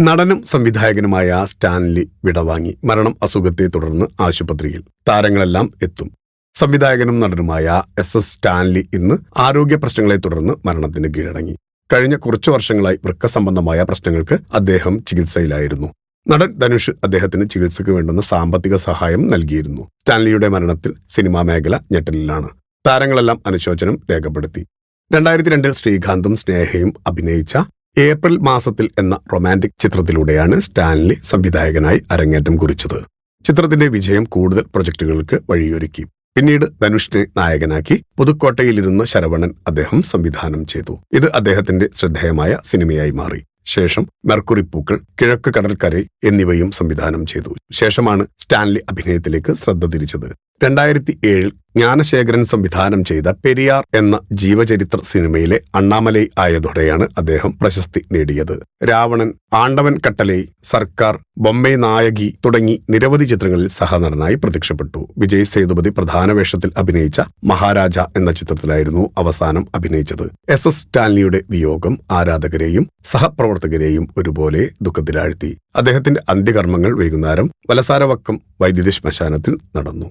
നടനും സംവിധായകനുമായ സ്റ്റാൻലി വിടവാങ്ങി മരണം അസുഖത്തെ തുടർന്ന് ആശുപത്രിയിൽ താരങ്ങളെല്ലാം എത്തും. സംവിധായകനും നടനുമായ എസ് എസ് സ്റ്റാൻലി ഇന്ന് ആരോഗ്യ പ്രശ്നങ്ങളെ തുടർന്ന് മരണത്തിന് കീഴടങ്ങി. കഴിഞ്ഞ കുറച്ചു വർഷങ്ങളായി വൃക്ക സംബന്ധമായ പ്രശ്നങ്ങൾക്ക് അദ്ദേഹം ചികിത്സയിലായിരുന്നു. നടൻ ധനുഷ് അദ്ദേഹത്തിന് ചികിത്സയ്ക്ക് വേണ്ടുന്ന സാമ്പത്തിക സഹായം നൽകിയിരുന്നു. സ്റ്റാൻലിയുടെ മരണത്തിൽ സിനിമാ മേഖല ഞെട്ടലിലാണ്. താരങ്ങളെല്ലാം അനുശോചനം രേഖപ്പെടുത്തി. രണ്ടായിരത്തി രണ്ടിൽ ശ്രീകാന്തും സ്നേഹയും അഭിനയിച്ച ഏപ്രിൽ മാസത്തിൽ എന്ന റൊമാന്റിക് ചിത്രത്തിലൂടെയാണ് സ്റ്റാൻലി സംവിധായകനായി അരങ്ങേറ്റം കുറിച്ചത്. ചിത്രത്തിന്റെ വിജയം കൂടുതൽ പ്രൊജക്ടുകൾക്ക് വഴിയൊരുക്കി. പിന്നീട് ധനുഷിനെ നായകനാക്കി പുതുക്കോട്ടയിലിരുന്ന ശരവണൻ അദ്ദേഹം സംവിധാനം ചെയ്തു. ഇത് അദ്ദേഹത്തിന്റെ ശ്രദ്ധേയമായ സിനിമയായി മാറി. ശേഷം മെർക്കുറി പൂക്കൾ കിഴക്ക് കടൽക്കരൈ എന്നിവയും സംവിധാനം ചെയ്തു. ശേഷമാണ് സ്റ്റാൻലി അഭിനയത്തിലേക്ക് ശ്രദ്ധ തിരിച്ചത്. രണ്ടായിരത്തി ഏഴിൽ ജ്ഞാനശേഖരൻ സംവിധാനം ചെയ്ത പെരിയാർ എന്ന ജീവചരിത്ര സിനിമയിലെ അണ്ണാമലൈ ആയതോടെയാണ് അദ്ദേഹം പ്രശസ്തി നേടിയത്. രാവണൻ ആണ്ടവൻ കട്ടലൈ സർക്കാർ ബൊമ്മൈ നായകി തുടങ്ങി നിരവധി ചിത്രങ്ങളിൽ സഹനടനായി പ്രത്യക്ഷപ്പെട്ടു. വിജയ് സേതുപതി പ്രധാന വേഷത്തിൽ അഭിനയിച്ച മഹാരാജ എന്ന ചിത്രത്തിലായിരുന്നു അവസാനം അഭിനയിച്ചത്. എസ് എസ് സ്റ്റാലിനിയുടെ വിയോഗം ആരാധകരെയും സഹപ്രവർത്തകരെയും ഒരുപോലെ ദുഃഖത്തിലാഴ്ത്തി. അദ്ദേഹത്തിന്റെ അന്ത്യകർമ്മങ്ങൾ വൈകുന്നേരം വലസാരവക്കം വൈദ്യുതി ശ്മശാനത്തിൽ നടന്നു.